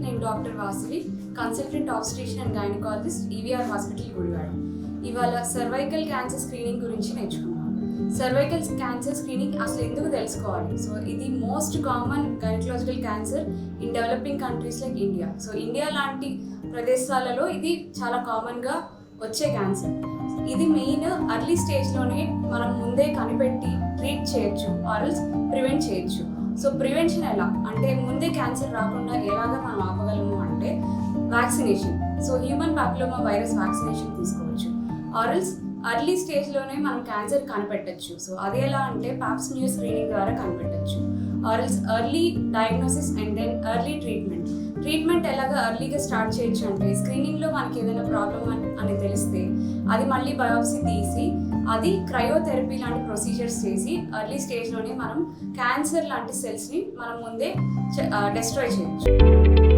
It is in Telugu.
నేను doctor Vasuli consultant obstetrician and gynaecologist EVR hospital Gudivada. ఇవాళ సర్వైకల్ క్యాన్సర్ స్క్రీనింగ్ గురించి నేర్చుకున్నాం సర్వైకల్ క్యాన్సర్ స్క్రీనింగ్ అసలు ఎందుకు తెలుసుకోవాలి? సో ఇది most common gynaecological cancer in developing countries like India. So India లాంటి ప్రదేశాలలో ఇది చాలా కామన్గా వచ్చే క్యాన్సర్. ఇది మెయిన్ అర్లీ స్టేజ్లోనే మనం ముందే కనిపెట్టి ట్రీట్ చేయొచ్చు ఆర్ఎల్స్ ప్రివెంట్ చేయొచ్చు. సో ప్రివెన్షన్ ఎలా? అంటే ముందే క్యాన్సర్ రాకుండా ఎలాగ మనం ఆపగలము అంటే vaccination so human papilloma virus vaccination తీసుకోవచ్చు. ఆర్ఎల్స్ అర్లీ స్టేజ్లోనే మనం క్యాన్సర్ కనిపెట్టచ్చు. సో అది ఎలా అంటే పాప్స్ న్యూ స్క్రీనింగ్ ద్వారా కనిపెట్టచ్చు. Or else early diagnosis and then early treatment treatment ఎలాగ ఎర్లీగా స్టార్ట్ చేయొచ్చు అంటే స్క్రీనింగ్లో మనకి ఏదైనా ప్రాబ్లం అని తెలిస్తే అది మళ్ళీ బయోప్సీ తీసి అది క్రయోథెరపీ లాంటి ప్రొసీజర్స్ చేసి ఎర్లీ స్టేజ్లోనే మనం క్యాన్సర్ లాంటి సెల్స్ని మనం ముందే డెస్ట్రాయ్ చేయొచ్చు.